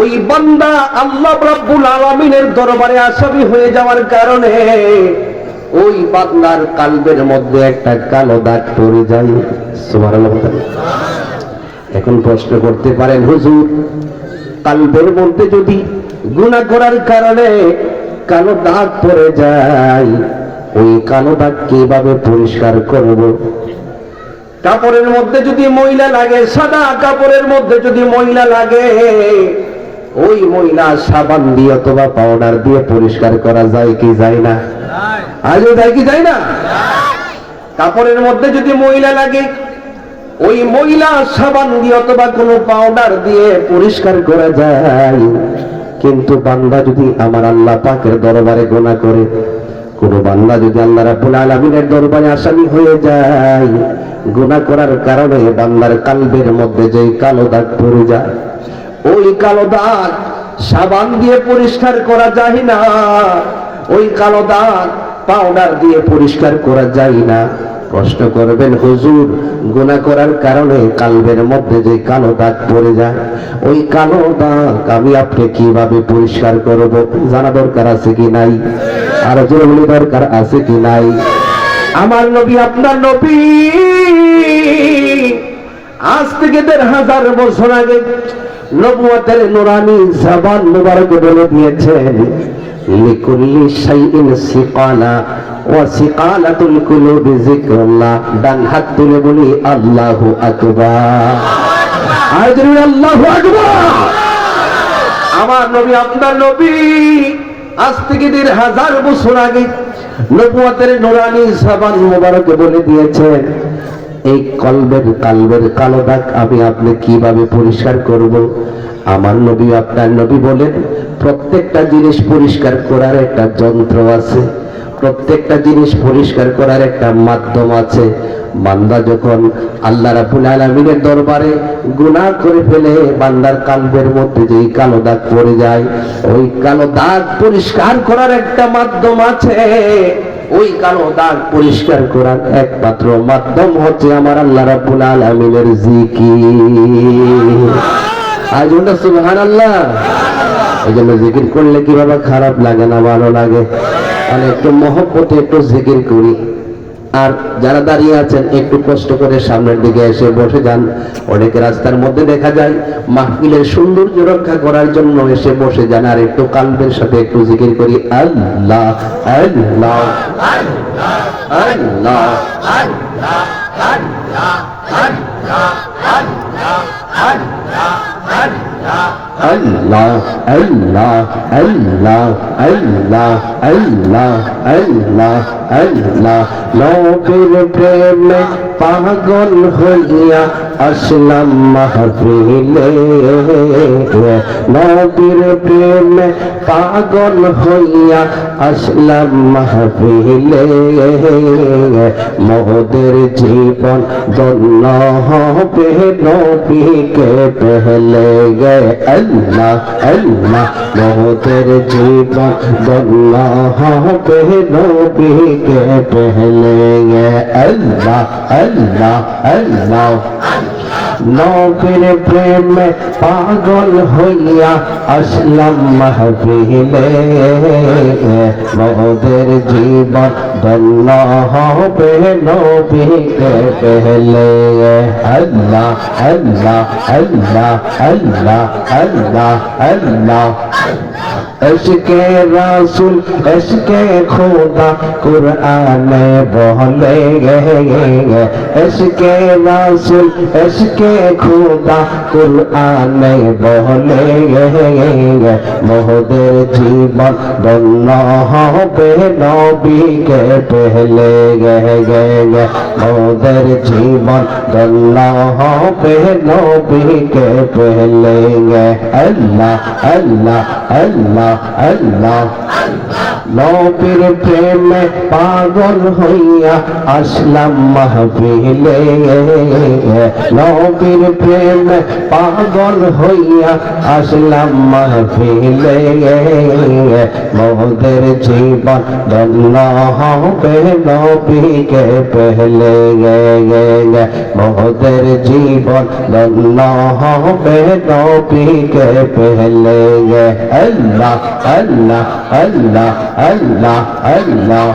ওই বান্দা আল্লাহ রাব্বুল আলামিনের দরবারে আসামি হয়ে যাওয়ার কারণে ওই বান্দার কালবের মধ্যে একটা কালো দাগ পড়ে যায়। সুবহানাল্লাহ এখন প্রশ্ন করতে পারেন, হুজুর, কালবের মধ্যে যদি গুনাহ করার কারণে কালো দাগ পড়ে যায়, ওই কালো দাগ কীভাবে পরিষ্কার করব? কাপড়ের মধ্যে যদি ময়লা লাগে, সাদা কাপড়ের মধ্যে যদি ময়লা লাগে ওই ময়লা সাবান দিয়ে অথবা পাউডার দিয়ে পরিষ্কার করা যায় কি যায় না? আজও যায় কি যায় না? কাপড়ের মধ্যে যদি ময়লা লাগে, ওই ময়লা সাবান দিয়ে অথবা কোনো পাউডার দিয়ে পরিষ্কার করা যায়। কিন্তু বান্দা যদি আমার আল্লাহ পাকের দরবারে গোনা করে, কোন বান্দা যদি আল্লাহ রাব্বুল আলামিনের দরবারে আসামি হয়ে যায়, গুনাহ করার কারণে বান্দার কালবের মধ্যে যে কালো দাগ পড়ে যায় ওই কালো দাগ সাবান দিয়ে পরিষ্কার করা যায় না। ওই কালো দাগ পাউডার দিয়ে পরিষ্কার করা যায় না। প্রশ্ন করবেন হুজুর, গুনাহ করার কারণে কালবের মধ্যে যে কালো দাগ পড়ে যায়, ওই কালো দাগ আমি আপনি কীভাবে পরিষ্কার করব জানা দরকার আছে কি নাই? আর জরুরি দরকার আছে কি নাই? আমার নবী, আপনার নবী, আজ থেকে দেড় হাজার বছর আগে নবুয়াতের নুরানি জাবান মুবারক বলে দিয়েছেন লিকুল্লি শাইইন সিকালা ওয়া সিকালাতুল কুলুবি যিকরুল্লাহ। ডান হাত তুলে বলি, আল্লাহু আকবার। আর জোরে আল্লাহু আকবার। আমার নবী, আপনার নবী, আজ থেকে দেড় হাজার বছর আগে নবুয়াতের নুরানি জাবান মুবারক বলে দিয়েছেন এই কলবের, কালবের কালো দাগ আমি আপনি কীভাবে পরিষ্কার করব? আমার নবী, আপনার নবী বলেন, প্রত্যেকটা জিনিস পরিষ্কার করার একটা যন্ত্র আছে। প্রত্যেকটা জিনিস পরিষ্কার করার একটা মাধ্যম আছে। বান্দা যখন আল্লাহ রাবুল আলমিনের দরবারে গুনাহ করে ফেলে, বান্দার কালবের মধ্যে যেই কালো দাগ পড়ে যায়, ওই কালো দাগ পরিষ্কার করার একটা মাধ্যম আছে। ওই কালো দাগ পরিষ্কার করার একমাত্র মাধ্যম হচ্ছে আমার আল্লাহ রাব্বুল আলামিনের জিকির। আজ সুবহানাল্লাহ। এই জন্য জিকির করলে কি খারাপ লাগে না, ভালো লাগে? মানে একটু মহব্বতে একটু জিকির করি। আর যারা দাঁড়িয়ে আছেন একটু কষ্ট করে সামনের দিকে এসে বসে যান অনেক রাস্তার মধ্যে দেখা যায় মাহফিলের সৌন্দর্য রক্ষা করার জন্য এসে বসে যান আর একটু কালবের সাথে একটু জিকির করি আল্লাহ আল্লাহ আল্লাহ আল্লাহ আল্লাহ আল্লাহ আল্লাহ আল্লাহ আল্লাহ আল্লাহ নবীর প্রেমে পাগল হইয়া আসলাম মাহফিলে। নবীর প্রেমে পাগল হইয়া আসলাম মাহফিলে। মোদের জীবন ধন্য হবে নবীকে পেহলে গে। আল্লাহ আল্লাহ মোদের জীবন ধন্য হবে নবীকে পেহলে গে আল্লাহ আল্লাহ আল্লাহ নবীর প্রেমে পাগল হইয়া আসলাম মাহফিলে মোদের জীবন ধন্য হবে নবীকে পেহলে আল্লাহ আল্লাহ আল্লাহ আল্লাহ আল্লাহ আল্লাহ এসকে রাসুল এসকে খোদা কুরআনে বলে এসকে রাসুল এসকে খোদা কুরআনে বলে মোহদের জীবন ধন্য হবে নবীকে পেহলে মোদের জীবন ধন্য হবে নবীকে পেহলে আল্লাহ আল্লাহ আল্লাহ আল্লাহ। নবীর প্রেমে পাগল হইয়া আসলাম মাহফিলে। নবীর প্রেমে পাগল হইয়া আসলাম মাহফিলে। মোদের জীবন ধন্য হবে নবীকে পেলে। মোদের জীবন ধন্য হবে নবীকে পেলে আল্লাহ আল্লাহ আল্লাহ আল্লাহ আল্লাহ।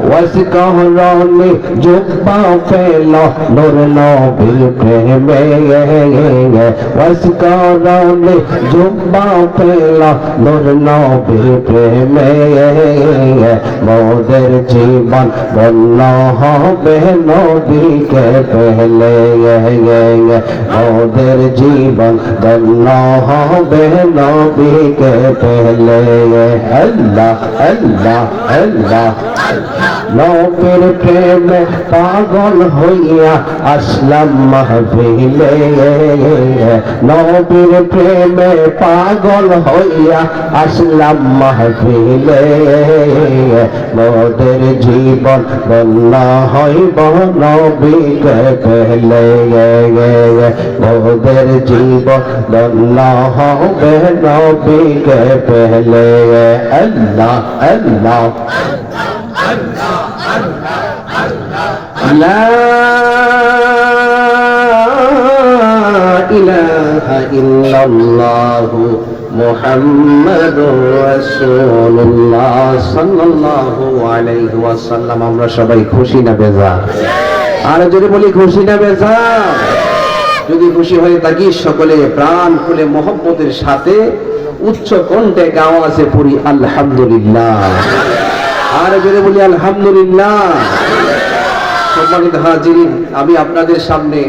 ওয়াসকাহরনি জুব্বা পেল নূর নবীর প্রেমে ওয়াসকাহরনি জুব্বা পেল নূর নবীর প্রেমে মোদের জীবন বন্য হবে নবীকে পেলে মোদের জীবন বন্য হবে নবীকে পেলে আল্লাহ আল্লাহ আল্লাহ। নবীর প্রেমে পাগল হইয়া আসলাম মাহফিলে। নবীর প্রেমে পাগল হইয়া আসলাম মাহফিলে। মোদের জীবন বন্য হইব নবীকে পেলে। মোদের জীবন বন্য হবে নবীকে পেলে। আল্লাহ আল্লাহ। لا إله إلا الله محمد رسول الله صلى الله عليه وسلم আমরা সবাই খুশি না বেজা আর যদি বলি খুশি না বেজা যদি খুশি হয়ে থাকি সকলে প্রাণ খুলে মোহব্বতের সাথে উচ্চ কণ্ঠে গাওয়া আছে পড়ি আলহামদুলিল্লাহ আর বলি, আলহামদুলিল্লাহ। আমি আপনাদের সামনে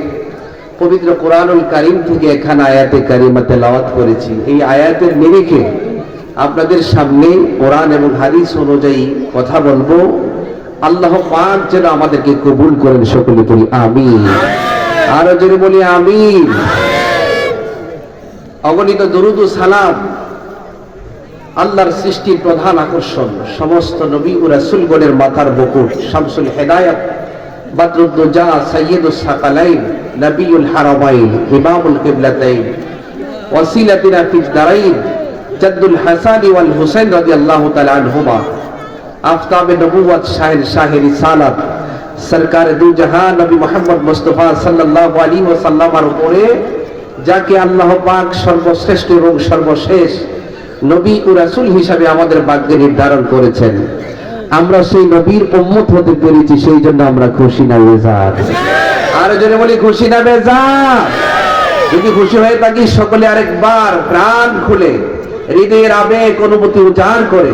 পবিত্র কোরআনুল কারিম থেকে এখানে আয়াতে কারিমা তেলাওয়াত করেছি। এই আয়াতের নিরিখে আপনাদের সামনে কোরআন এবং হাদিস অনুযায়ী কথা বলব। আল্লাহ পাক যেন আমাদেরকে কবুল করেন সকলে বলি আমি আরও যদি বলি আমি অগণিত দরুদ সালাম আল্লাহর সৃষ্টির প্রধান আকর্ষণ সমস্ত নবী ও রাসূলগণের মাথার মুকুট, শামসুল হেদায়াত, বদরুদ্দোজা সৈয়দুস সাকালাইন নবিউল হারামাইন ইমামুল কিবলাতাইন, ওয়াসিলাতিনা ফিদ দারাইন, জাদ্দুল হাসান ওয়াল হুসাইন রাদিয়াল্লাহু তাআলা আনহুমা, আফতাবে নবুওয়াত শাহের শাহের রিসালাত, সরকার দু জাহান নবী মোহাম্মদ মুস্তাফা সাল্লাল্লাহু আলাইহি ওয়াসাল্লামের উপরে, যাকে আল্লাহ পাক সর্বশ্রেষ্ঠ এবং সর্বশেষ নবী ও রাসূল হিসাবে আমাদের ভাগ্যে নির্ধারণ করেছেন। আমরা সেই নবীর উম্মত হতে পেরেছি, সেই জন্য আমরা খুশি না, বেজার। আর যদি বলি, খুশি না, বেজার? যদি খুশি হয়ে থাকি, সকলে আরেকবার প্রাণ খুলে, হৃদয়ের আবেগ, অনুভূতি উজাড় করে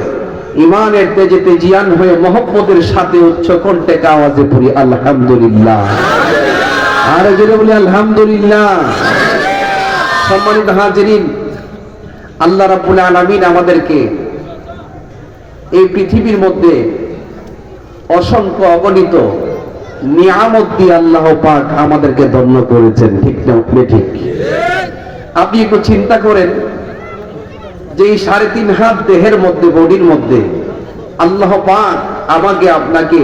ইমানের তেজে তেজিয়ান হয়ে মহব্বতের সাথে উচ্চ কণ্ঠে আওয়াজে পড়ি আলহামদুলিল্লাহ। আর যদি বলি, আলহামদুলিল্লাহ। সম্মানিত হাজিরিন আল্লাহ রাব্বুল আলামিন আমাদেরকে এই পৃথিবীর মধ্যে অসংখ্য অগণিত নিয়ামত দিয়ে আল্লাহ পাক আমাদেরকে ধন্য করেছেন, ঠিক না ঠিক? আপনি একটু চিন্তা করেন যে এই সাড়ে তিন হাত দেহের মধ্যে, বডির মধ্যে আল্লাহ পাক আমাকে আপনাকে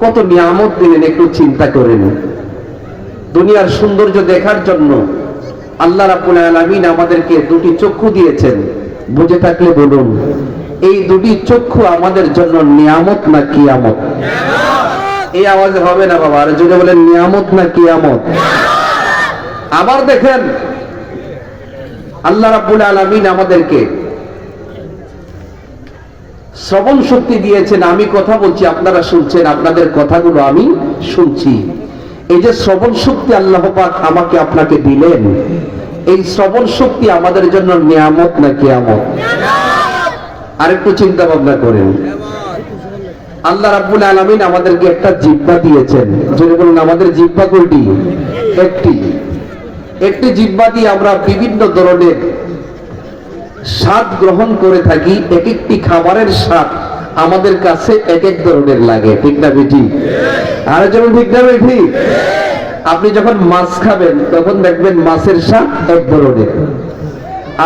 কত নিয়ামত দিলেন, একটু চিন্তা করেন। দুনিয়ার সৌন্দর্য দেখার জন্য আল্লাহ রাব্বুল আলামিন আমাদেরকে দুটি চক্ষু দিয়েছেন। বুঝে থাকলে বলুন, এই দুটি চক্ষু আমাদের জন্য নিয়ামত না কিয়ামত? এই আওয়াজ হবে না বাবা, আর যদি বলেন, নিয়ামত না কিয়ামত? আবার দেখেন, আল্লাহ রাব্বুল আলামিন আমাদেরকে শ্রবণ শক্তি দিয়েছেন। আমি কথা বলছি, আপনারা শুনছেন, আপনাদের কথাগুলো আমি শুনছি। এই যে শ্রবণ শক্তি আল্লাহ পাক আমাকে আপনাকে দিলেন, এই শ্রবণ শক্তি আমাদের জন্য নিয়ামত না কিয়ামত? আরেকটু চিন্তা ভাবনা করেন। আল্লাহ রাব্বুল আলামিন আমাদেরকে একটা জিব্বা দিয়েছেন। যদি বলুন, আমাদের জিব্বা কোনটি? একটি। একটি জিব্বা দিয়ে আমরা বিভিন্ন ধরনের স্বাদ গ্রহণ করে থাকি, এক একটি খাবারের স্বাদ। আমাদের কাছে এক এক ধরনের লাগে, ঠিক না বেটি আর যেমন ঠিক না বেটি আপনি যখন মাছ খাবেন, তখন দেখবেন মাছের স্বাদ এক ধরনের।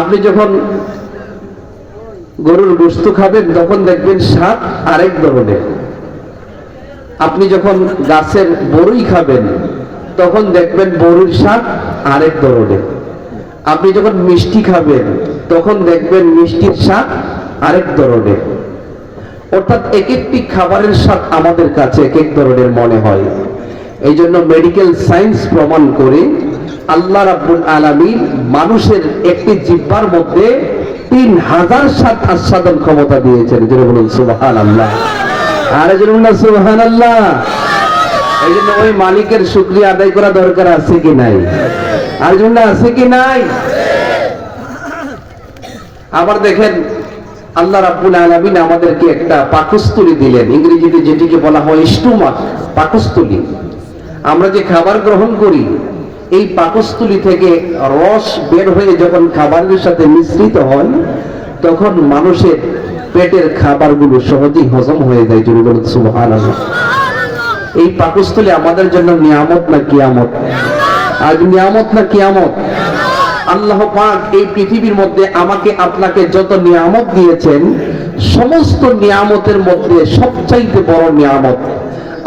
আপনি যখন গরুর গোস্ত খাবেন, তখন দেখবেন স্বাদ আরেক ধরনের। আপনি যখন গাছের বড়ই খাবেন, তখন দেখবেন বড়ির স্বাদ আরেক ধরনের। আপনি যখন মিষ্টি খাবেন, তখন দেখবেন মিষ্টির স্বাদ আরেক ধরনের। অর্থাৎ এক একটি খাবারের স্বাদ আমাদের কাছে এক এক ধরনের মনে হয়। এই জন্য মেডিকেল সায়েন্স প্রমাণ করে আল্লাহ রাব্বুল আলামিন মানুষের একটি জিব্বার মধ্যে তিন হাজার স্বাদ আস্বাদন ক্ষমতা দিয়েছেন। যেটা বলুন সুবহান আল্লাহ আর না সুবহান আল্লাহ এই জন্য ওই মালিকের শুক্রিয়া আদায় করা দরকার আছে কি নাই? আর জন্য আছে কি নাই? আবার দেখেন আল্লাহ রাব্বুল আলামিন আমাদেরকে একটা পাকস্থলী দিলেন। ইংরেজিতে যেটিকে বলা হয় স্টোমাক, পাকস্থলী। আমরা যে খাবার গ্রহণ করি, এই পাকস্থলী থেকে রস বের হয়ে যখন খাবারের সাথে মিশ্রিত হয়, তখন মানুষের পেটের খাবারগুলো সহজেই হজম হয়ে যায়। যদি বলুন, সুবহানাল্লাহ। এই পাকস্থলী আমাদের জন্য নিয়ামত না কিয়ামত? আজ নিয়ামত না কিয়ামত? আল্লাহ পাক এই পৃথিবীর মধ্যে আমাকে আপনাকে যত নিয়ামত দিয়েছেন, সমস্ত নিয়ামতের মধ্যে সবচাইতে বড় নিয়ামত।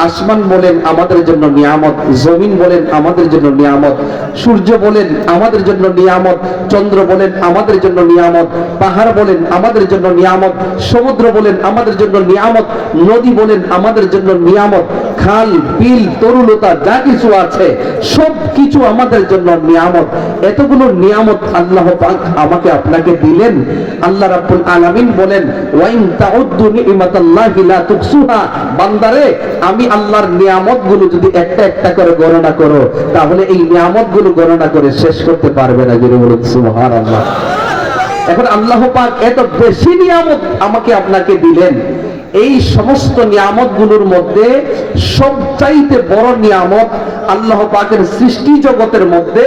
আসমান বলেন আমাদের জন্য নিয়ামত, জমিন বলেন আমাদের জন্য নিয়ামত, সূর্য বলেন আমাদের জন্য নিয়ামত, চন্দ্র বলেন আমাদের জন্য নিয়ামত, পাহাড় বলেন আমাদের জন্য নিয়ামত, সমুদ্র বলেন আমাদের জন্য নিয়ামত, নদী বলেন আমাদের জন্য নিয়ামত, খাল, বিল, তরুলতা, যা কিছু আছে সব কিছু আমাদের জন্য নিয়ামত। এতগুলো নিয়ামত আল্লাহ পাক আমাকে আপনাকে দিলেন। আল্লাহ রাব্বুল আলামিন বলেন, ওয়াইন তাউদ্দু নিমাতাল্লাহি লা তুকসুহা। বান্দারে, আমি আল্লাহর নিয়ামতগুলো যদি একটা একটা করে গণনা করো, তাহলে এই নিয়ামতগুলো গণনা করে শেষ করতে পারবে না যদি বলুন, সুবহানাল্লাহ। এখন আল্লাহ পাক এত বেশি নিয়ামত আমাকে আপনাকে দিলেন এই সমস্ত নিয়ামতগুলোর মধ্যে সবচাইতে বড় নিয়ামত আল্লাহ পাকের সৃষ্টি জগতের মধ্যে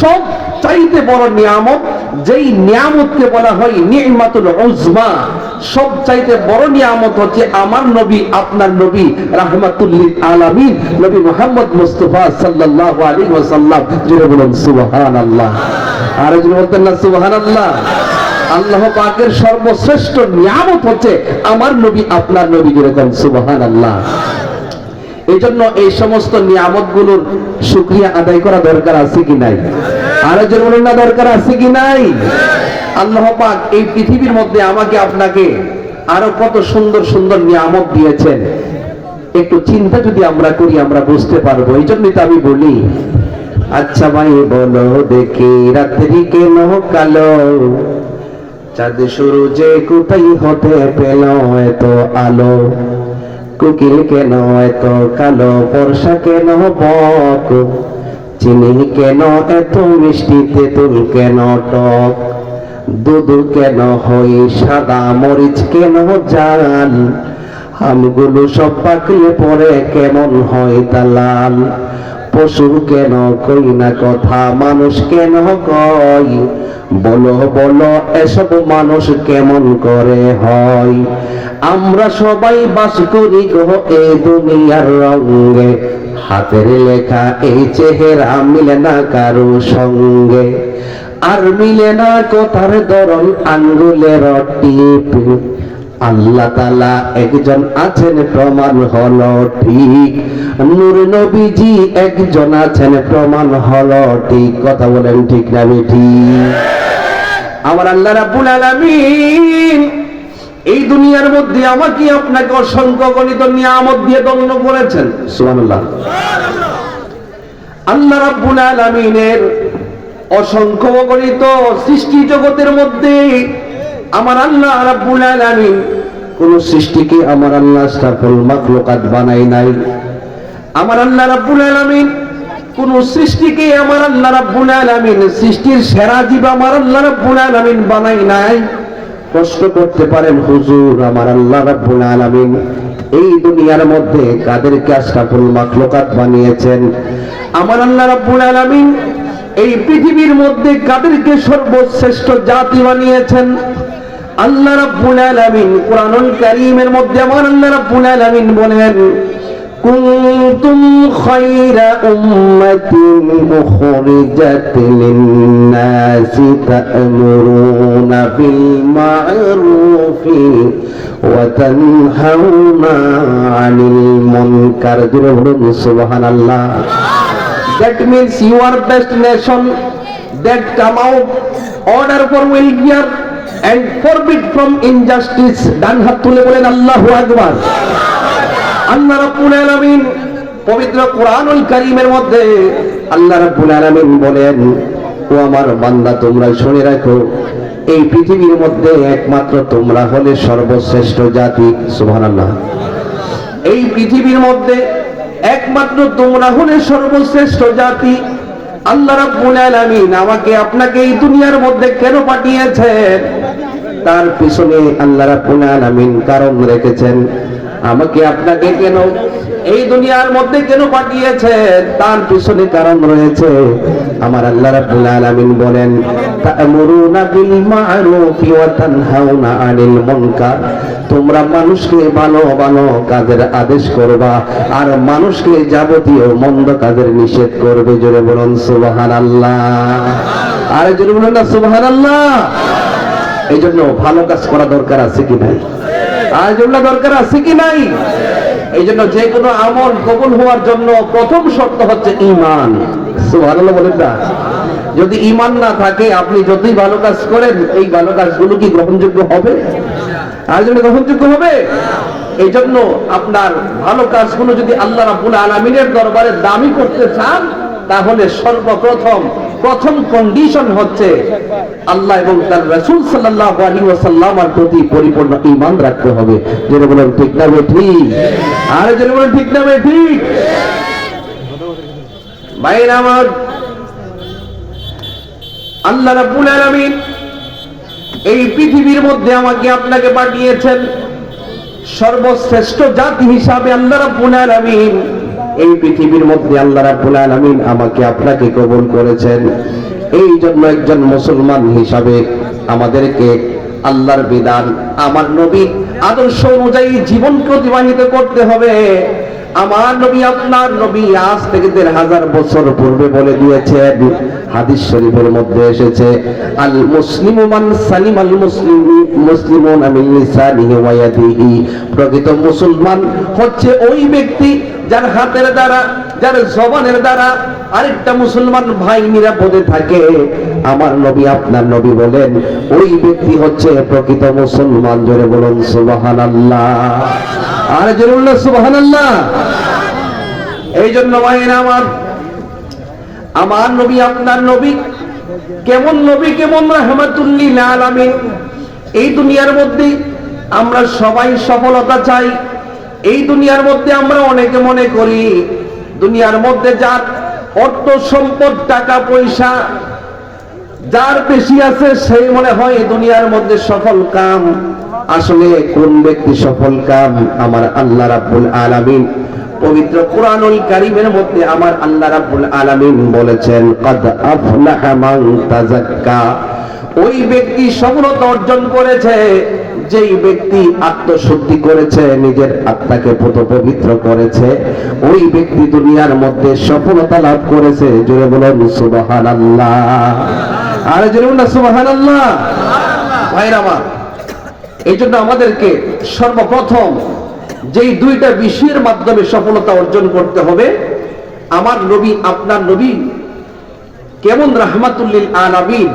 সব চাইতে বড় নিয়ামত, যেই নিয়ামতকে বলা হয় নিয়মাতুল উজমা। সব চাইতে বড় নিয়ামত হচ্ছে আমার নবী, আপনার নবী রাহমাতুল্লিল আলামিন, নবী মুহাম্মদ মুস্তাফা সাল্লাল্লাহু আলাইহি ওয়াসাল্লাম। জুড়ে বলুন, সুবহানাল্লাহ। আর যদি বলতেন না, সুবহানাল্লাহ। আল্লাহ পাকের সর্বশ্রেষ্ঠ নিয়ামত হচ্ছে আমার নবী, আপনার নবী যেরকম সুবহান আল্লাহ এই জন্য এই সমস্ত নিয়ামতগুলোর শুক্রিয়া আদায় করা দরকার আছে কি নাই? আর যে বলুন না, দরকার আছে কি নাই? আল্লাহ পাক এই পৃথিবীর মধ্যে আমাকে আপনাকে আরও কত সুন্দর সুন্দর নিয়ামত দিয়েছেন। একটু চিন্তা যদি আমরা করি, আমরা বুঝতে পারব। এই জন্যই তো আমি বলি আচ্ছা ভাই, বলো দেখি, রাত্রি কেন কালো? চাঁদ শুরু যে কোথায় হতে পেল এত আলো? কুকিল কেন এত কালো? বর্ষা কেন বক? চিনি কেন এত মিষ্টি? তেঁতুল কেন টক? দুধ কেন হই সাদা? মরিচ কেন জাল? আমগুলো সব পাকলে পরে কেমন হয় তা লাল পশু কেন কই না কথা? মানুষ কেন কই? বলো বলো, এসব মানুষ কেমন করে হয়? আমরা সবাই বাস করি গো এই দুনিয়ার রঙ্গে। হাতের লেখা এই চেহারা মিলে না কারও সঙ্গে। আর মিলে না কথার দরল আঙ্গুলের টিপ। আল্লাহ তালা একজন আছেন প্রমাণ হলো ঠিক। নূর নবীজি একজন আছেন প্রমাণ হল ঠিক। কথা বলেন ঠিক না ঠিক? আমার আল্লাহ রাব্বুল আলামিন এই দুনিয়ার মধ্যে আমাকে আপনাকে অসংখ্য গণিত নিয়ামত দিয়ে দগ্ন করেছেন। সুবহানাল্লাহ। আল্লাহ রাব্বুল আলামিনের অসংখ্য গণিত সৃষ্টি জগতের মধ্যে আমার আল্লাহ রাব্বুল আলামিন, কোন সৃষ্টিকে আমার আল্লাহ সাফল মাখলুকাত বানাই নাই। আমার আল্লাহ রাব্বুল আলামিন, কোন সৃষ্টিকে আমার আল্লাহ রাব্বুল আলামিন, সৃষ্টির সেরা জীব আমার আল্লাহ রাব্বুল আলামিন বানাই নাই। কষ্ট করতে পারেন হুজুর আমার আল্লাহ রাব্বুল আলামিন। এই দুনিয়ার মধ্যে কাদেরকে আশরাফুল মাখলুকাত বানিয়েছেন? আমার আল্লাহ রাব্বুল আলামিন, এই পৃথিবীর মধ্যে কাদেরকে সর্বশ্রেষ্ঠ জাতি বানিয়েছেন? আল্লাহ রাব্বুল আলামিন কুরআনুল কারীমের মধ্যে আমার আল্লাহ রাব্বুল আলামিন বলেন, কুনতুম খায়রা উম্মাতিন উখরিজাত লিন-নাসি তা'মুরুনা বিল মা'রুফি ওয়া তানহাউনা 'আনিল মুনকার। জোরে বলুন, সুবহানাল্লাহ। That means you are best nation that come out order for welfare and forbid from injustice. ডান হাত তুলে বলেন, আল্লাহু আকবার। আল্লাহ রাব্বুল আলামিন পবিত্র কোরআনুল কারীমের মধ্যে আল্লাহ রাব্বুল আলামিন বলেন, ও আমার বান্দা, তোমরা শুনে রাখো, এই পৃথিবীর মধ্যে একমাত্র তোমরা হলে সর্বশ্রেষ্ঠ জাতি। সুবহানাল্লাহ। এই পৃথিবীর মধ্যে একমাত্র তোমরা হলে সর্বশ্রেষ্ঠ জাতি। আল্লাহ রাব্বুল আলামিন আমাকে আপনাকে এই দুনিয়ার মধ্যে কেন পাঠিয়েছেন? তার পিছনে আল্লাহ রাব্বুল আলামিন কারণ রেখেছেন। আমাকে আপনাকে কেন এই দুনিয়ার মধ্যে কেন পাঠিয়েছে তার পিছনে কারণ রয়েছে। আমার আল্লাহ রাব্বুল আলামিন বলেন, তা'মুরুনা বিল মা'রুফি ওয়া তানহাউনা আনিল মুনকার। তোমরা মানুষকে ভালো ভালো কাজের আদেশ করবা, আর মানুষকে যাবতীয় মন্দ কাজের নিষেধ করবে। জোরে বলুন, সুবহানাল্লাহ। আর জোরে বলুন না, সুবহানাল্লাহ। এই জন্য ভালো কাজ করা দরকার আছে কি নাই? আর জন্য দরকার আছে কি নাই? এই জন্য যে কোনো আমল কবুল হওয়ার জন্য প্রথম শর্ত হচ্ছে ইমান বলেন না। যদি ইমান না থাকে, আপনি যতই ভালো কাজ করেন, এই ভালো কাজগুলো কি গ্রহণযোগ্য হবে? আর জন্য গ্রহণযোগ্য হবে? এই জন্য আপনার ভালো কাজগুলো যদি আল্লাহ রাব্বুল আলামিনের দরবারে দামি করতে চান, তাহলে সর্বপ্রথম প্রথম কন্ডিশন হচ্ছে আল্লাহ এবং তার রাসূল সাল্লাল্লাহু আলাইহি প্রতি পরিপূর্ণ ঈমান রাখতে হবে। যেটা বলেন, ঠিক না ঠিক? আর যেটা বলেন, ঠিক না ঠিক? আমার। আল্লাহ রাব্বুল আলামিন এই পৃথিবীর মধ্যে আমাকে আপনাকে পাঠিয়েছেন সর্বশ্রেষ্ঠ জাতি হিসাবে আল্লাহ রাব্বুল আলামিন। এই পৃথিবীর মধ্যে আল্লাহ রাব্বুল আলামিন আমাকে আপনাকে কবুল করেছেন। এই জন্য একজন মুসলমান হিসাবে আমাদেরকে আল্লাহর বিধান, আমার নবী আদর্শ অনুযায়ী জীবনকে অতিবাহিত করতে হবে। আমার নবী, আপনার নবী আজ থেকে দেড় হাজার বছর পূর্বে বলে দিয়েছে হাদিস শরীফের মধ্যে এসেছে, আল মুসলিমু মান সালিম আল মুসলিম মুসলিম আমি ওয়া ইয়াদিহি। প্রকৃত মুসলমান হচ্ছে ওই ব্যক্তি যার হাতের দ্বারা যার জবানের দ্বারা আরেকটা মুসলমান ভাই নিরাপদে থাকে, আমার নবী আপনার নবী বলেন, ওই ব্যক্তি হচ্ছে প্রকৃত মুসলমান। জোরে বলুন, সুবহানাল্লাহ। আর জোরে বলুন, সুবহানাল্লাহ। এই জন্য ভাইরা আমার আমার নবী আপনার নবী, কেমন নবী, কেমন রহমাতুল্লিল আলামিন। এই দুনিয়ার মধ্যে আমরা সবাই সফলতা চাই, এই দুনিয়ার মধ্যে আমরা অনেকে মনে করি দুনিয়ার মধ্যে যার অর্থ সম্পদ, টাকা, পয়সা, যার বেশি আছে, সেই মনে হয় দুনিয়ার মধ্যে সফল কাম। আসলে কোন ব্যক্তি সফল কাম? আমার আল্লাহ রাব্বুল আলামিন। পবিত্র কোরআনুল কারীমের মধ্যে আমার আল্লাহ রাব্বুল আলামিন বলেছেন, কদ আফলাহা মান তাযাক্কা। ওই ব্যক্তি সফলতা অর্জন করেছে। যেই ব্যক্তি আত্মশুদ্ধি করেছে, নিজের আত্মাকে পবিত্র করেছে, ওই ব্যক্তি দুনিয়ার মধ্যে সফলতা লাভ করেছে। জোরে বলেন, সুবহানাল্লাহ। আর জোরে বলেন সুবহানাল্লাহ। ভাইরা আমার এই জন্য আমাদেরকে সর্বপ্রথম যেই দুইটা বিষয়ের মাধ্যমে সফলতা অর্জন করতে হবে, আমার নবী, আপনার নবী কেমন রাহমাতুল্লিল আলামিন,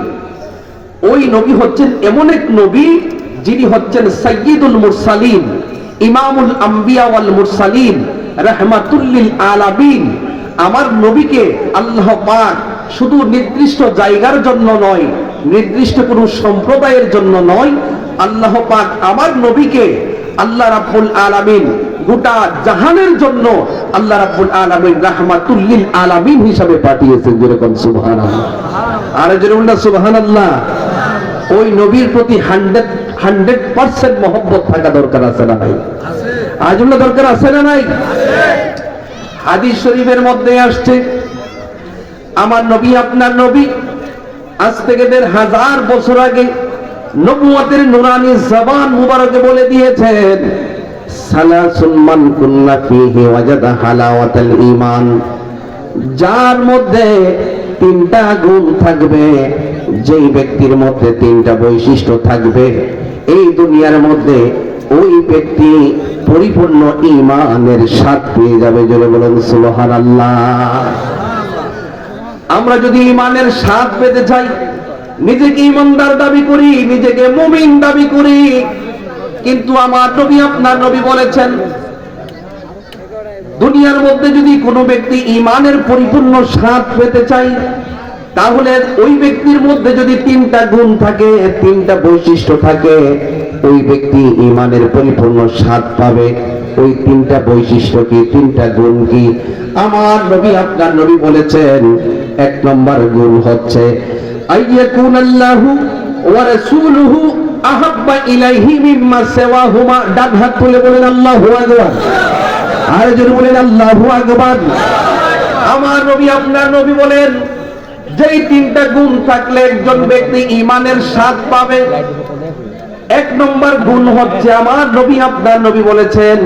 ওই নবী হচ্ছেন এমন এক নবী যিনি হচ্ছেন সাইয়্যিদুল মুরসালিন, ইমামুল আম্বিয়া ওয়াল মুরসালিন, রাহমাতুল্লিল আলামিন। আমার নবীকে আল্লাহ পাক শুধু নির্দিষ্ট জায়গার জন্য নয়, নির্দিষ্ট কোনো সম্প্রদায়ের জন্য নয়, আল্লাহ পাক আমার নবীকে আল্লাহ রাব্বুল আলামিন গোটা জাহানের জন্য আল্লাহ রাব্বুল আলামিন রাহমাতুল্লিল আলামিন হিসাবে পাঠিয়েছেন যেরকম সুবহানাল্লাহ। আর যেরকম সুবহানাল্লাহ। ওই নবীর প্রতি হান্ড্রেড হান্ড্রেড পার্সেন্ট মহব্বত থাকা দরকার আছে না নাই? আজ দরকার আছে না নাই? হাদিস শরীফের মধ্যে আসছে আমার নবী আপনার নবী আজ থেকে দেড় হাজার বছর আগে নবুয়াতের নুরানি জবান মুবারকে বলে দিয়েছেন সালাসুন মান কুন্না ফীহি ওয়াজাদা হালাওয়াতাল ঈমান। যার মধ্যে তিনটা গুণ থাকবে যেই ব্যক্তির মধ্যে তিনটা বৈশিষ্ট্য থাকবে, এই দুনিয়ার মধ্যে ওই ব্যক্তি পরিপূর্ণ ইমানের স্বাদ পেয়ে যাবে, জোরে বলেন, সুবহানাল্লাহ। আমরা যদি ইমানের স্বাদ পেতে চাই, নিজেকে ইমানদার দাবি করি, নিজেকে মুমিন দাবি করি, কিন্তু আমার নবী, আপনার নবী বলেছেন, দুনিয়ার মধ্যে যদি কোনো ব্যক্তি ইমানের পরিপূর্ণ স্বাদ পেতে চাই তাহলে ওই ব্যক্তির মধ্যে যদি তিনটা গুণ থাকে, তিনটা বৈশিষ্ট্য থাকে, ওই ব্যক্তি ইমানের পরিপূর্ণ স্বাদ পাবে। ওই তিনটা বৈশিষ্ট্য কি, তিনটা গুণ কি? আমার নবী, আপনার নবী বলেছেন, এক নম্বর গুণ হচ্ছে আমার নবী, আপনার নবী বলেন যেই তিনটা গুণ থাকলে একজন ব্যক্তি ইমানের স্বাদ পাবে, এক নম্বর গুণ হচ্ছে আমার নবী আপনার নবী বলেছেন,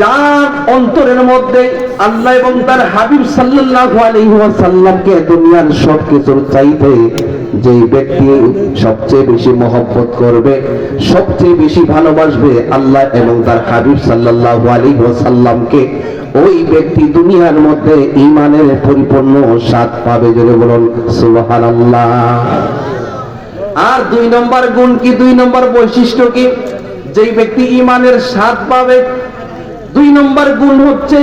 যার অন্তরের মধ্যে আল্লাহ এবং তার হাবিব সাল্লাহ আলহিহাসাল্লামকে দুনিয়ার সব কিছুর চাইতে যেই ব্যক্তি সবচেয়ে বেশি মহব্বত করবে, সবচেয়ে বেশি ভালোবাসবে আল্লাহ এবং তার হাবিব সাল্লাল্লাহু আলাইহি ওয়াসাল্লামকে, ওই ব্যক্তি দুনিয়ার মধ্যে ইমানের পরিপূর্ণ স্বাদ পাবে যদি বলুন, সুবহানাল্লাহ। আর দুই নম্বর গুণ কি? দুই নম্বর বৈশিষ্ট্য কি? যেই ব্যক্তি ইমানের স্বাদ পাবে। দুই নম্বর গুণ হচ্ছে,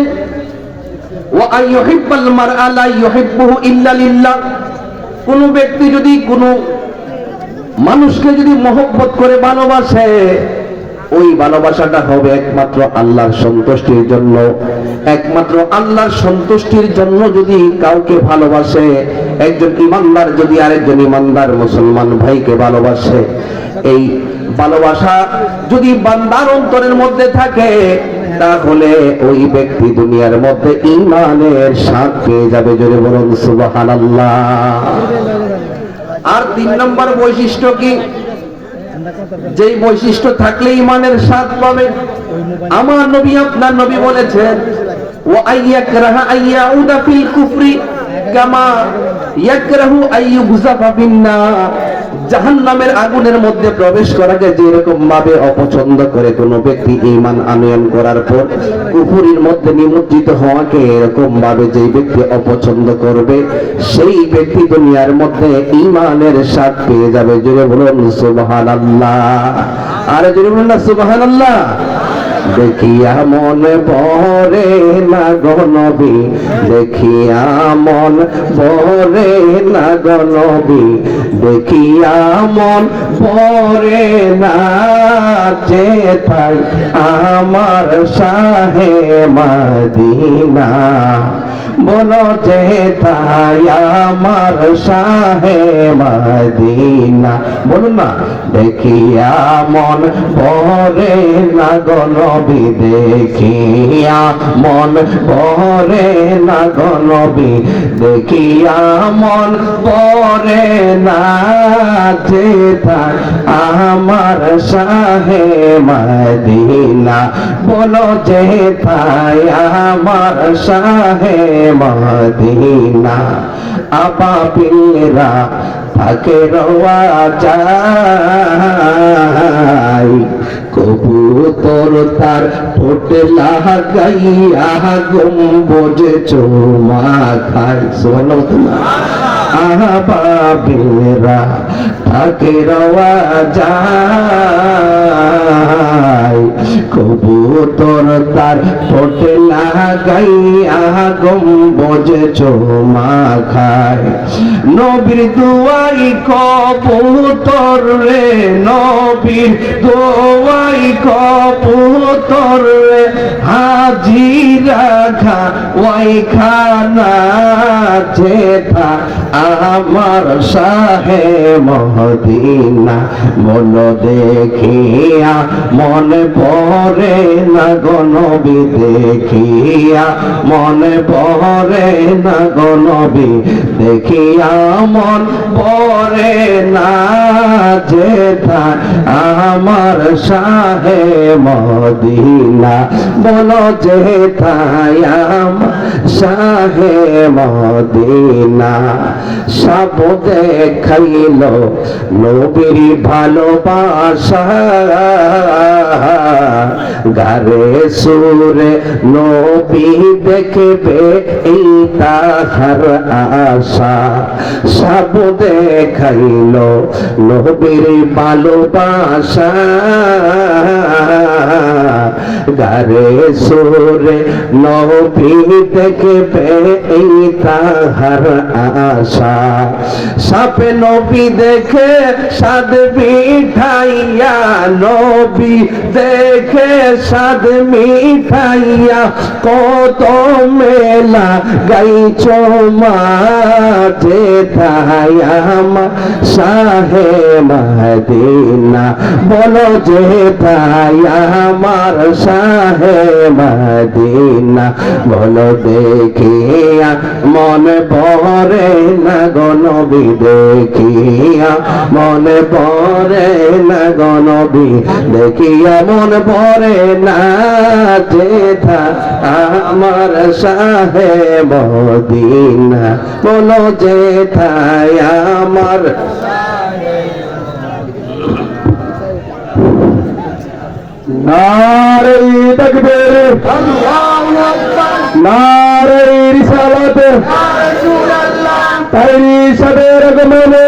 ওয়া আইয়ুহিব্বাল মারআ লা ইউহিব্বুহু ইল্লা লিল্লাহ। কোন ব্যক্তি যদি কোনো মানুষকে যদি মহব্বত করে ভালোবাসে, ওই ভালোবাসাটা হবে একমাত্র আল্লাহর সন্তুষ্টির জন্য। একমাত্র আল্লাহর সন্তুষ্টির জন্য যদি কাউকে ভালোবাসে, একজন ইমানদার যদি আরেকজন ইমানদার মুসলমান ভাইকে ভালোবাসে, এই ভালোবাসা যদি বান্দার অন্তরের মধ্যে থাকে তাহলে ওই ব্যক্তি দুনিয়ার মধ্যে ইমানের স্বাদ পেয়ে যাবে, জোরে বলুন, সুবহানাল্লাহ। আর তিন নম্বর বৈশিষ্ট্য কি? যেই বৈশিষ্ট্য থাকলে ইমানের স্বাদ পাবে। আমার নবী, আপনার নবী বলেছেন ও আইয়াকরাহা আইয়াউদা ফিল কুফরি কামা ইয়াকরাহু আইয়ুগজাফা ফিন্নার জাহান্নামের আগুনের মধ্যে প্রবেশ করাকে যেরকম ভাবে অপছন্দ করে কোন ব্যক্তি ঈমান আনয়ন করার পর কুফুরির মধ্যে নিমজ্জিত হওয়াকে এরকম ভাবে যে ব্যক্তি অপছন্দ করবে, সেই ব্যক্তি দুনিয়ার মধ্যে ঈমানের স্বাদ পেয়ে যাবে। জুড়ে বলুন, সুবহানাল্লাহ। আরে জুড়ে বলুন না, সুবহানাল্লাহ। দেখিয়া মন বরে না গনবি দেখিয়া মন বরে না গনবি দেখিয়া মন বরে না চেতাই আমার শাহে মদিনা। বলো চেতাই আমার শাহে মদিনা। বলুন না দেখিয়া মন বরে না গনবি দেখিয়া মন বরে না গনবি দেখিয়া মন বরে না যেতা আমার শাহে মদিনা। বলো যেতাই আমার শাহে মদিনা আবাবিরা থাকে রওয়া যায়। কবুতর তার ঠোঁটে লাগাইয়া গম্বুজে চুমা খায় শোনো থাকে রওয়া যায়। কবুতর তার ঠোঁটে লাগাইয়া গম্বুজে চুমা খায়। নবীর দুয়াই কবুতর রে, নবীর দোয়াই কবুতর রে, হাজিরা খা ওই খানা যেটা আমার সাহে মহদিনা। মন দেখিয়া মনে পরে না গনবি দেখিয়া, মনে পরে না গনবি দেখিয়া, মন পরে না যেটা আমার শাহে মদিনা। বলো যে তাই আমার শাহে মদিনা। সব দেখাইল নবীর ভালোবাসা। গারে সুরে নবী দেখবে এই তাহার আশা। সব দেখাইল নবীর ভালোবাসা। গারে সুরে নবী দেখবে এই তাহার আশা। সাপে নবী দেখে, সাদ মিঠাইয়া নবী দেখে, সাদ মিঠাইয়া কত মেলা গাইছ মাঠে থায়ামা শাহে মদিনা। বলো যে তাই আমার শাহে মদিনা, বলো দেখিয়া মন পরে না গনবি দেখিয়া মন পরে না গনবি দেখিয়া মন পরে না যেথা আমার শাহে মদিনা, বলো যেথায় আমার নারে তকবীর। নারে রিসালাত তাইরি সবের আগমনে।